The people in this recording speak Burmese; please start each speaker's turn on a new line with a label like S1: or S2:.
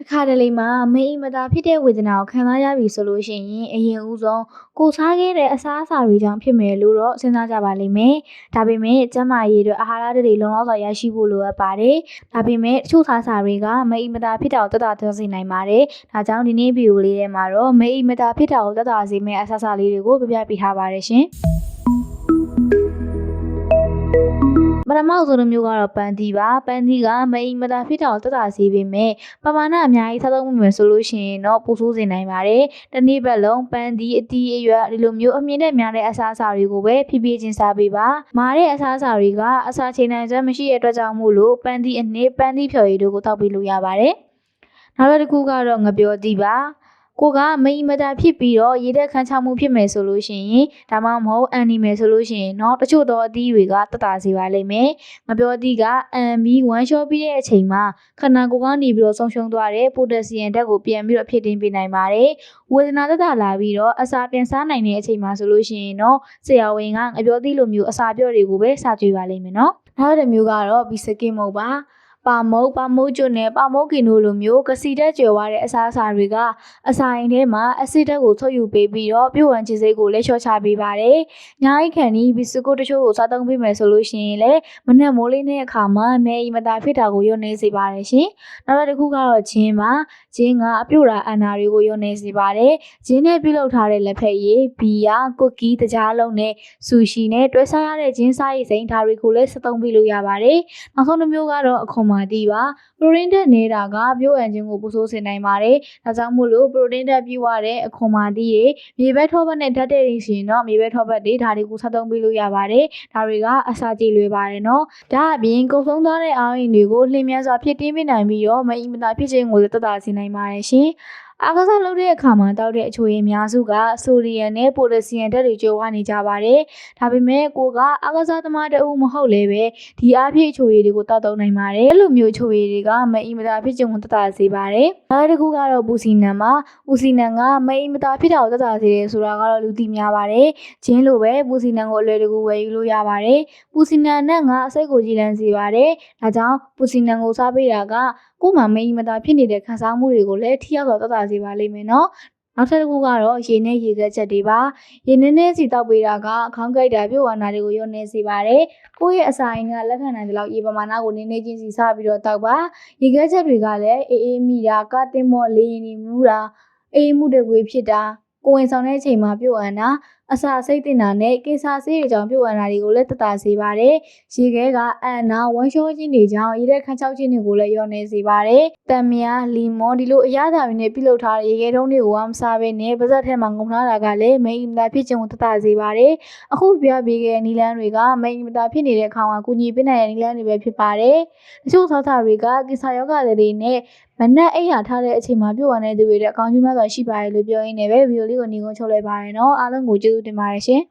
S1: တခါတလေမှာမအိမ်မသာဖြစ်တဲ့ဝေဒနာကိုခံစားရပြီဆိုလို့ရှိရင်အရင်ဦးဆုံးကိုစားခဲ့တဲ့အစားအစာတွေကြောင့်ဖြစ်မယ်လို့တော့စဉ်းစားကြပါလိမ့်မယ်။ဒါပေမဲ့ကျန်းမာရေးအတွက်အာဟာရတွေလုံလောက်စွာရရှိဖို့လိုအပ်ပါတယ်။ဒါပေမဲ့တချို့စားစာတွေကမအိမ်မသာဖြစ်တာကိုတတ်တာပြောစေနိုင်ပါတယ်။ဒါကြောင့်ဒီနေ့ဗီဒီယိုလေးထဲမှာတော့မအိမ်မသာဖြစ်တာကိုတတ်တာစေမယ့်အစားအစာလေးတွေကိုပြပြပေးထားပါတယ်ရှင်။ ပထမဆုံးတစ်မျိုးကတော့ပန်းသီးပါပန်းသီးကမအိမ်မသာဖြစ်တာကိုတက်တာစေပေမဲ့ပမာဏအများကြီးစားသုံးမိမယ်ဆိုလို့ရှိရင်တော့ပိုဆိုးစေနိုင်ပါတယ်။တစ်နေ့ပတ်လုံးပန်းသီးအတီးအရွက်ဒီလိုမျိုးအမြင့်နဲ့များတဲ့အစားအစာတွေကိုပဲဖြည်းဖြည်းချင်းစားပေးပါ။မာတဲ့အစားအစာတွေကအစာချိန်နိုင်စွမ်းမရှိတဲ့အတွက်ကြောင့်မို့လို့ပန်းသီးအနည်းပန်းသီးဖြော်ရည်တို့ကိုတောက်ပေးလို့ရပါတယ်။နောက်တစ်ခုကတော့ငပြောသီးပါ။ ကိုကမအီမတာဖြစ်ပြီးတော့ရေတက်ခန်းချမှုဖြစ်မယ်ဆိုလို့ရှိရင်ဒါမှမဟုတ်အန်နီမယ်ဆိုလို့ရှိရင်တော့တချို့သောအသီးတွေကတက်တာစေပါလိမ့်မယ်။ငပြောအသီးကအန်ပြီးဝမ်းလျှောပြီးတဲ့အချိန်မှာခန္ဓာကိုယ်ကနေပြီးတော့ဆုံးရှုံးသွားတဲ့ပိုတက်ဆီယမ်ဓာတ်ကိုပြန်ပြီးတော့ဖြစ်တင်ပေးနိုင်ပါတယ်။ဝေဒနာတက်တာလာပြီးတော့အစာပြန်စားနိုင်တဲ့အချိန်မှာဆိုလို့ရှိရင်တော့ဆရာဝန်ကငပြောအသီးလိုမျိုးအစာပြော့တွေကိုပဲစားကြွေးပါလိမ့်မယ်နော်။နောက်တစ်မျိုးကတော့ဘီစကင်မုတ်ပါ။ ပါမုတ်ပါမုတ်ကျွတ်နဲ့ပါမုတ်ကင်တို့လိုမျိုးကစီတက်ကျွယ်ဝတဲ့အစားအစာတွေကအစာအိမ်ထဲမှာအဆစ်ဓာတ်ကိုထုတ်ယူပေးပြီးတော့ပြုတ်ဝမ်းချစ်စိတ်ကိုလည်းလျှော့ချပေးပါတယ်။ညာအိခံဒီဘီစကွတ်တချို့ကိုစားသုံးပေးမယ်ဆိုလို့ရှိရင်လည်းမနက်မိုးလေးတဲ့အခါမှာမဲအီမတာဖြစ်တာကိုညှို့နေစေပါတယ်ရှင်။နောက်တစ်ခုကတော့ဂျင်းပါဂျင်းကအပြုတ်တာအန်နာတွေကိုညှို့နေစေပါတယ်။ဂျင်းနဲ့ပြုတ်လောက်ထားတဲ့လက်ဖက်ရည်ဘီယာကွက်ကီတကြားလုံးနဲ့ဆူရှီနဲ့တွဲစားရတဲ့ဂျင်းစားရည်စိမ်းဒါတွေကိုလည်းစသုံးပေးလို့ရပါတယ်။နောက်ဆုံးတစ်မျိုးကတော့အခွန်မာတီးပါပရိုတင်းဓာတ်နေတာကပြုတ်အန်ခြင်းကိုပူဆိုးစေနိုင်ပါတယ်။ဒါကြောင့်မို့လို့ပရိုတင်းဓာတ်ပြည့်ဝတဲ့အခွန်မာတီးတွေမြေဘက်ထောပတ်နဲ့ဓာတ်တဲ့တွေရှင်တော့မြေဘက်ထောပတ်တွေဒါတွေကိုဆက်သုံးပေးလို့ရပါတယ်။ဒါတွေကအစာကြေလွယ်ပါတယ်နော်။ဒါအပြင်ကုံဆုံးသွားတဲ့အာရုံတွေကိုလှည့်မြဲစွာဖြစ်တင်းပေးနိုင်ပြီးတော့မအီမတာဖြစ်ခြင်းကိုလည်းတတ်တာစေနိုင်ပါတယ်ရှင်။ အားကစားလုပ်တဲ့အခါမှာတောက်တဲ့အချိုရည်အများစုကဆိုဒီယမ်နဲ့ပိုတက်ဆီယမ်ဓာတ်တွေကြိုးဝနေကြပါတယ်။ဒါပေမဲ့ကိုကအားကစားသမားတအုပ်မဟုတ်လည်းပဲဒီအားဖြည့်အချိုရည်တွေကိုတောက်သုံးနိုင်ပါတယ်။အဲ့လိုမျိုးအချိုရည်တွေကမအီမတာဖြစ်ခြင်းကိုတတ်တာစေပါတယ်။နောက်တစ်ခုကတော့ပူစီနံပါပူစီနံကမအီမတာဖြစ်တာကိုတတ်တာစေတယ်ဆိုတာကတော့လူသိများပါတယ်။ဂျင်းလိုပဲပူစီနံကိုအလွယ်တကူဝယ်ယူလို့ရပါတယ်။ပူစီနံနဲ့ကအစိတ်ကိုကြည်လန်းစေပါတယ်။ဒါကြောင့်ပူစီနံကိုစားပေးတာကကိုယ်မှမအီမတာဖြစ်နေတဲ့ခံစားမှုတွေကိုလည်းထိရောက်စွာတတ်တာစေပါလိမ့်မယ်နော်နောက်ထပ်တစ်ခုကတော့ရေနဲ့ရေကက်ချက်တွေပါရေနည်းနည်းစီတောက်ပေးတာကခေါင်းကိုက်တာပြုတ်ဝါနာတွေကိုညှို့နေစေပါတယ်ကိုယ့်ရဲ့အစာအိမ်ကလက်ခံနိုင်တဲ့လောက်ရေပမာဏကိုနည်းနည်းချင်းစီစပြီးတော့တောက်ပါရေကက်ချက်တွေကလည်းအေးအေးမိတာကတင်မော့လေးရင်နေမူတာအေးမှုတွေဖြစ်တာ ကိုဝင်ဆောင်တဲ့အချိန်မှာပြုတ်အံတာအစာစိတ်တင်တာနဲ့ကိစ္စဆေးတွေကြောင့်ပြုတ်အံတာတွေကိုလည်းတတ်တာစေပါတယ်။ရေခဲကအန်နာဝမ်းလျှောခြင်းတွေကြောင့်ရေတဲ့ခန်းချောက်ခြင်းတွေကိုလည်းလျော့နေစေပါတယ်။တံမြားလီမွန်ဒီလိုအရသာတွေနဲ့ပြုလုပ်ထားတဲ့ရေခဲတုံးတွေကိုဝမ်းမစားဘဲနဲ့ပါဇက်ထဲမှာငုံထားတာကလည်းမိန်အင်မတာဖြစ်ခြင်းကိုတတ်တာစေပါတယ်။အခုပြောပြခဲ့တဲ့နီလန်းတွေကမိန်အင်မတာဖြစ်နေတဲ့အခါမှာကုညီပေးနိုင်တဲ့နီလန်းတွေပဲဖြစ်ပါတယ်။တချို့သောသားတွေကကိစ္စယောဂတွေနဲ့ မနက်အိပ်ရာထားတဲ့အချိန်မှာပြုတ်ဝင်တဲ့သူတွေတဲ့အကောင်းကြီးများစွာရှိပါတယ်လို့ပြောရင်းနဲ့ပဲဗီဒီယိုလေးကိုညီကုန်းချုပ်လိုက်ပါရနော်အားလုံးကိုကျေးဇူးတင်ပါတယ်ရှင်